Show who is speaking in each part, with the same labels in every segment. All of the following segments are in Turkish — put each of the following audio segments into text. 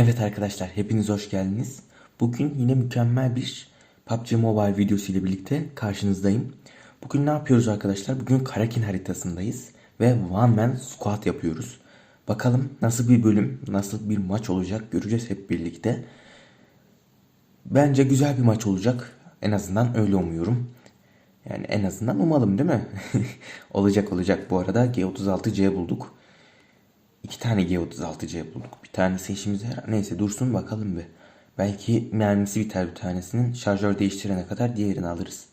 Speaker 1: Evet arkadaşlar hepiniz hoş geldiniz. Bugün yine mükemmel bir PUBG Mobile videosu ile birlikte karşınızdayım. Bugün ne yapıyoruz arkadaşlar? Bugün Karakin haritasındayız ve One Man Squad yapıyoruz. Bakalım nasıl bir bölüm, nasıl bir maç olacak göreceğiz hep birlikte. Bence güzel bir maç olacak. En azından öyle umuyorum. Yani en azından umalım değil mi? olacak olacak. Bu arada G36C bulduk. İki tane G36C bulduk. Bir tanesi işimize yarar. Neyse dursun bakalım bir. Belki mermisi biter bir tanesinin. Şarjör değiştirene kadar diğerini alırız.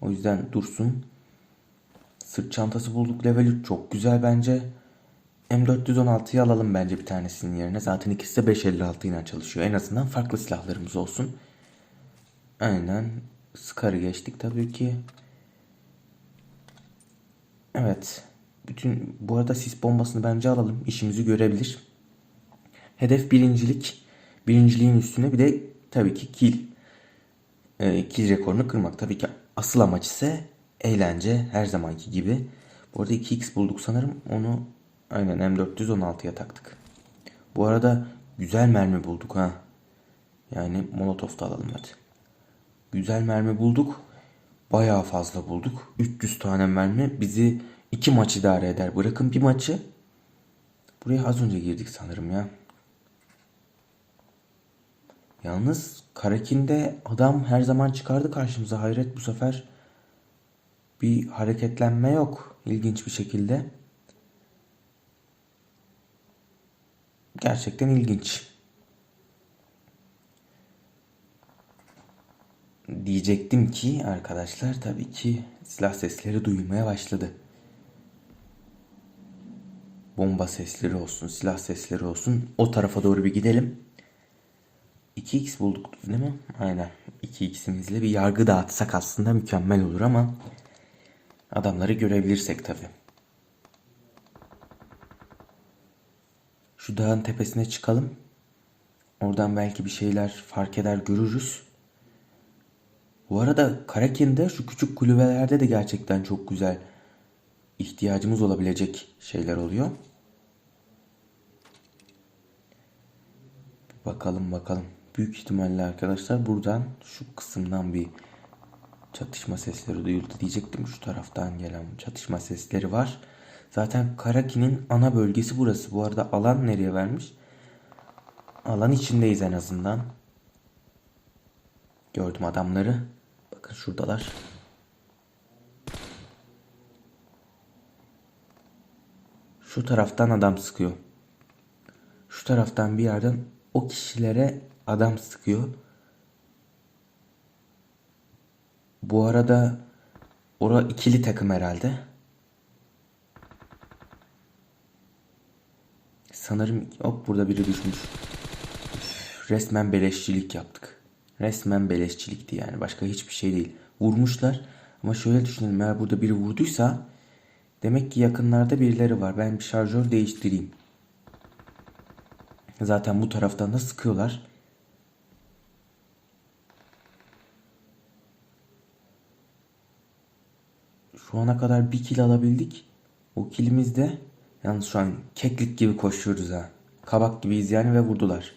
Speaker 1: O yüzden dursun. Sırt çantası bulduk level 3 çok güzel bence. M416'yı alalım bence bir tanesinin yerine. Zaten ikisi de 556 ile çalışıyor. En azından farklı silahlarımız olsun. Aynen. Scar'ı geçtik tabii ki. Evet. Bütün bu arada sis bombasını bence alalım. İşimizi görebilir. Hedef birincilik. Birinciliğin üstüne bir de tabii ki kill. Ee, kill rekorunu kırmak. Tabii ki asıl amaç ise eğlence her zamanki gibi. Bu arada 2x bulduk sanırım. Onu aynen M416'ya taktık. Bu arada güzel mermi bulduk ha. Yani molotof da alalım hadi. Güzel mermi bulduk. Bayağı fazla bulduk. 300 tane mermi bizi iki maç idare eder. Bırakın bir maçı. Buraya az önce girdik sanırım ya. Yalnız Karakin'de adam her zaman çıkardı karşımıza. Hayret bu sefer bir hareketlenme yok. İlginç bir şekilde. Gerçekten ilginç. Diyecektim ki arkadaşlar tabii ki silah sesleri duyulmaya başladı. Bomba sesleri olsun, silah sesleri olsun. O tarafa doğru bir gidelim. 2x bulduk değil mi? Aynen. 2x'imizle bir yargı dağıtsak aslında mükemmel olur ama adamları görebilirsek tabii. Şu dağın tepesine çıkalım. Oradan belki bir şeyler fark eder görürüz. Bu arada Karakin'de şu küçük kulübelerde de gerçekten çok güzel ihtiyacımız olabilecek şeyler oluyor. Bakalım bakalım. Büyük ihtimalle arkadaşlar buradan şu kısımdan bir çatışma sesleri duyuldu diyecektim. Şu taraftan gelen çatışma sesleri var. Zaten Karaki'nin ana bölgesi burası. Bu arada alan nereye vermiş? Alan içindeyiz en azından. Gördüm adamları. Bakın şuradalar. Şu taraftan adam sıkıyor. Şu taraftan bir yerden o kişilere adam sıkıyor. Bu arada ora ikili takım herhalde. Sanırım hop burada biri düşmüş. Resmen beleşçilik yaptık. Resmen beleşçilikti yani. Başka hiçbir şey değil. Vurmuşlar. Ama şöyle düşünelim. Eğer burada biri vurduysa demek ki yakınlarda birileri var. Ben bir şarjör değiştireyim. Zaten bu taraftan da sıkıyorlar. Şu ana kadar bir kill alabildik. O killimiz de yalnız şu an keklik gibi koşuyoruz ha. Kabak gibiyiz yani ve vurdular.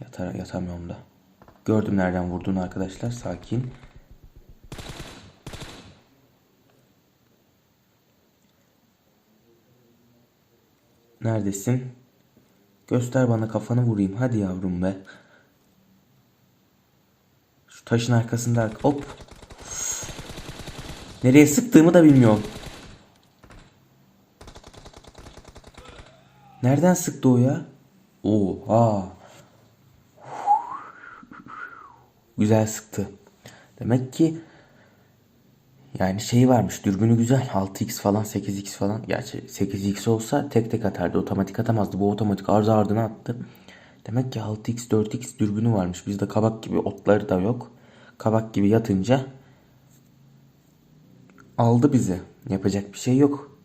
Speaker 1: Yatar, yatamıyorum da. Gördüm nereden vurduğunu arkadaşlar. Sakin. Neredesin? Göster bana kafanı vurayım. Hadi yavrum be. Şu taşın arkasında hop. Nereye sıktığımı da bilmiyorum. Nereden sıktı o ya? Oha. Güzel sıktı. Demek ki yani şey varmış dürbünü güzel 6x falan 8x falan gerçi 8x olsa tek tek atardı otomatik atamazdı bu otomatik ardı ardına attı. Demek ki 6x 4x dürbünü varmış bizde kabak gibi otları da yok. Kabak gibi yatınca aldı bizi yapacak bir şey yok.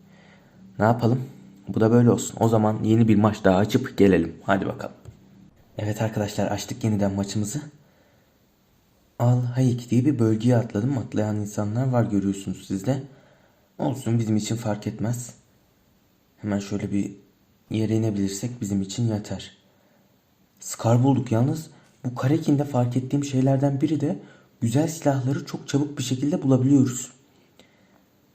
Speaker 1: Ne yapalım bu da böyle olsun o zaman yeni bir maç daha açıp gelelim hadi bakalım. Evet arkadaşlar açtık yeniden maçımızı. Al Hayek diye bir bölgeye atladım. Atlayan insanlar var görüyorsunuz sizde. Olsun bizim için fark etmez. Hemen şöyle bir yere inebilirsek bizim için yeter. Scar bulduk yalnız bu Karekin'de fark ettiğim şeylerden biri de güzel silahları çok çabuk bir şekilde bulabiliyoruz.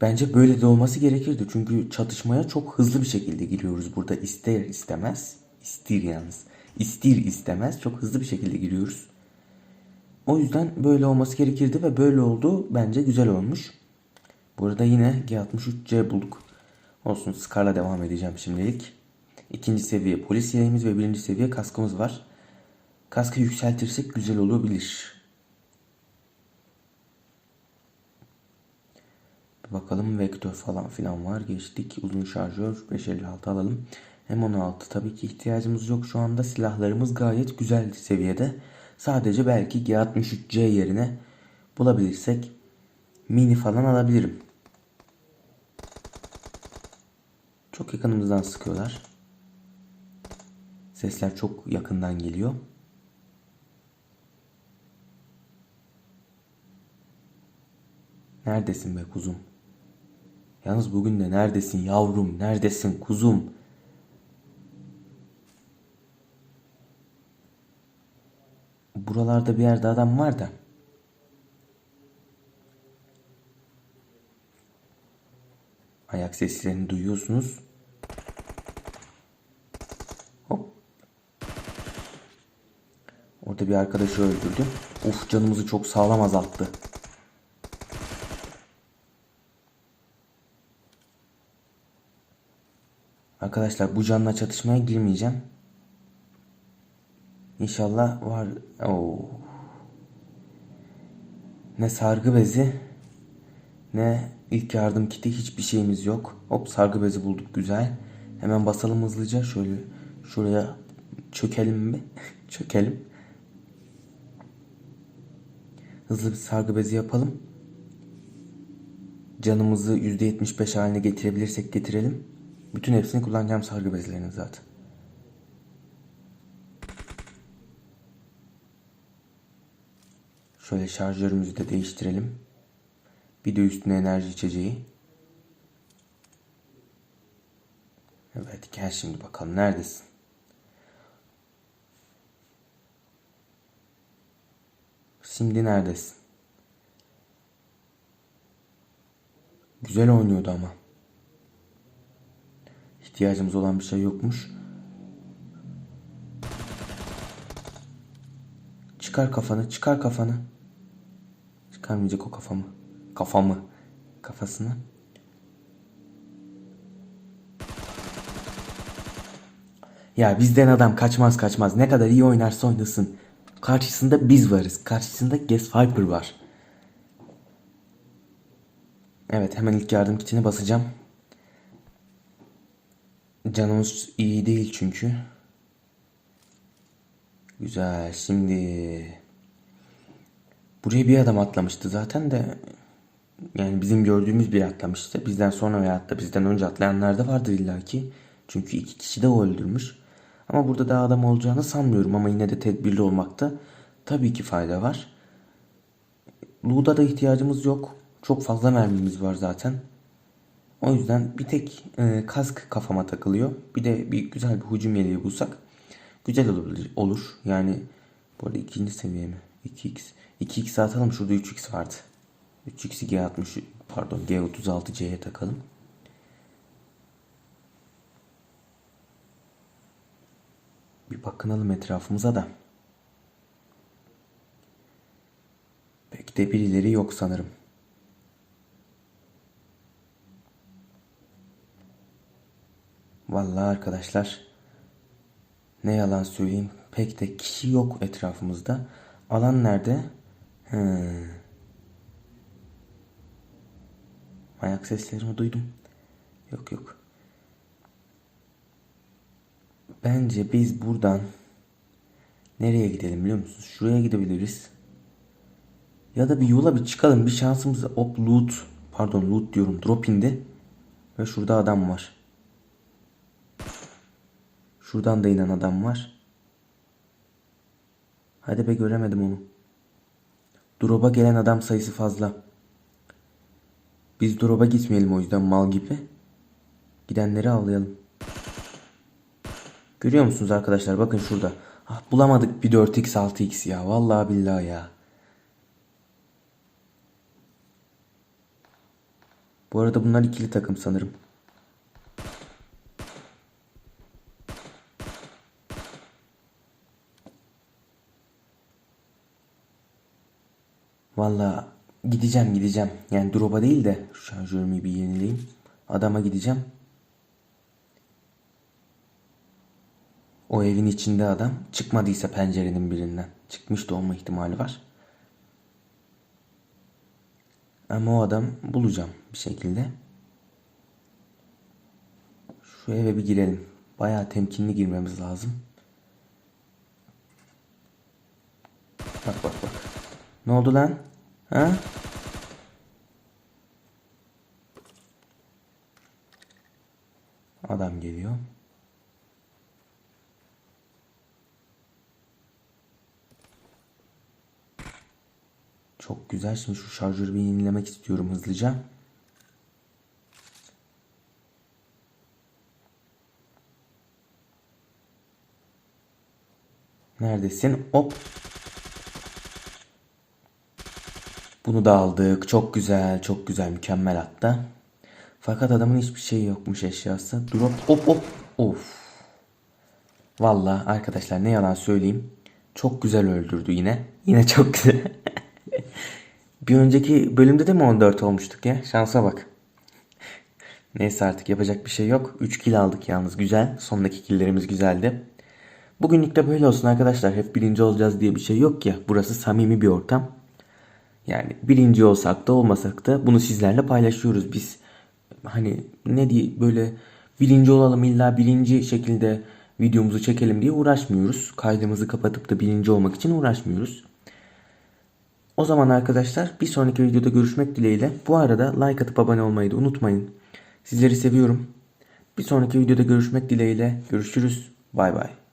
Speaker 1: Bence böyle de olması gerekirdi. Çünkü çatışmaya çok hızlı bir şekilde giriyoruz burada ister istemez. İstir yalnız. İstir istemez çok hızlı bir şekilde giriyoruz. O yüzden böyle olması gerekirdi ve böyle oldu. Bence güzel olmuş. Burada yine G63C bulduk. Olsun Scar'la devam edeceğim şimdilik. İkinci seviye polis yeleğimiz ve birinci seviye kaskımız var. Kaskı yükseltirsek güzel olabilir. Bir bakalım vektör falan filan var. Geçtik. Uzun şarjör 556 alalım. M16 tabii ki ihtiyacımız yok şu anda. Silahlarımız gayet güzel seviyede. Sadece belki G63C yerine bulabilirsek mini falan alabilirim. Çok yakınımızdan sıkıyorlar. Sesler çok yakından geliyor. Neredesin be kuzum? Yalnız bugün de neredesin yavrum? Neredesin kuzum? Buralarda bir yerde adam var da. Ayak seslerini duyuyorsunuz. Hop. Orada bir arkadaşı öldürdü. Uf canımızı çok sağlam azalttı. Arkadaşlar bu canla çatışmaya girmeyeceğim. İnşallah var. Oo. Ne sargı bezi ne ilk yardım kiti hiçbir şeyimiz yok. Hop sargı bezi bulduk güzel. Hemen basalım hızlıca şöyle şuraya çökelim mi? çökelim. Hızlı bir sargı bezi yapalım. Canımızı %75 haline getirebilirsek getirelim. Bütün hepsini kullanacağım sargı bezlerinin zaten. Şöyle şarjörümüzü de değiştirelim. Bir de üstüne enerji içeceği. Evet gel şimdi bakalım neredesin? Şimdi neredesin? Güzel oynuyordu ama. İhtiyacımız olan bir şey yokmuş. Çıkar kafanı, çıkar kafanı. Çıkarmayacak o kafamı. Kafamı. Kafasını. Ya bizden adam kaçmaz kaçmaz. Ne kadar iyi oynarsa oynasın. Karşısında biz varız. Karşısında Gas Viper var. Evet hemen ilk yardım kitini basacağım. Canımız iyi değil çünkü. Güzel. Şimdi buraya bir adam atlamıştı zaten de yani bizim gördüğümüz bir atlamıştı. Bizden sonra veyahut da bizden önce atlayanlar da vardır illaki. Çünkü iki kişi de o öldürmüş. Ama burada daha adam olacağını sanmıyorum ama yine de tedbirli olmakta tabii ki fayda var. Loot'a da ihtiyacımız yok. Çok fazla mermimiz var zaten. O yüzden bir tek e, kask kafama takılıyor. Bir de bir güzel bir hücum yeleği bulsak güzel olur. olur. Yani bu arada ikinci seviye mi? 2x. 2x atalım. Şurada 3x vardı. 3x'i G60 pardon G36C'ye takalım. Bir bakınalım etrafımıza da. Pek de birileri yok sanırım. Vallahi arkadaşlar ne yalan söyleyeyim pek de kişi yok etrafımızda. Alan nerede? Hmm. Ayak seslerimi duydum. Yok yok. Bence biz buradan nereye gidelim biliyor musunuz? Şuraya gidebiliriz. Ya da bir yola bir çıkalım. Bir şansımız hop loot pardon loot diyorum drop indi. Ve şurada adam var. Şuradan da inen adam var. Hadi be göremedim onu. Drop'a gelen adam sayısı fazla. Biz drop'a gitmeyelim o yüzden mal gibi. Gidenleri avlayalım. Görüyor musunuz arkadaşlar? Bakın şurada. Ah, bulamadık bir 4x 6x ya. Vallahi billahi ya. Bu arada bunlar ikili takım sanırım. Vallahi gideceğim gideceğim. Yani drop'a değil de şarjörümü bir yenileyim. Adama gideceğim. O evin içinde adam. Çıkmadıysa pencerenin birinden. Çıkmış da olma ihtimali var. Ama o adam bulacağım bir şekilde. Şu eve bir girelim. Bayağı temkinli girmemiz lazım. Bak bak bak. Ne oldu lan? Ha? Adam geliyor. Çok güzel. Şimdi şu şarjörü bir yenilemek istiyorum hızlıca. Neredesin? Hop. Bunu da aldık. Çok güzel, çok güzel, mükemmel hatta. Fakat adamın hiçbir şeyi yokmuş eşyası. Drop, hop hop. Of. Valla arkadaşlar ne yalan söyleyeyim. Çok güzel öldürdü yine. Yine çok güzel. bir önceki bölümde de mi 14 olmuştuk ya? Şansa bak. Neyse artık yapacak bir şey yok. 3 kill aldık yalnız güzel. Sondaki killlerimiz güzeldi. Bugünlük de böyle olsun arkadaşlar. Hep birinci olacağız diye bir şey yok ya. Burası samimi bir ortam. Yani birinci olsak da olmasak da bunu sizlerle paylaşıyoruz biz. Hani ne diye böyle birinci olalım illa birinci şekilde videomuzu çekelim diye uğraşmıyoruz. Kaydımızı kapatıp da birinci olmak için uğraşmıyoruz. O zaman arkadaşlar bir sonraki videoda görüşmek dileğiyle. Bu arada like atıp abone olmayı da unutmayın. Sizleri seviyorum. Bir sonraki videoda görüşmek dileğiyle. Görüşürüz. Bay bay.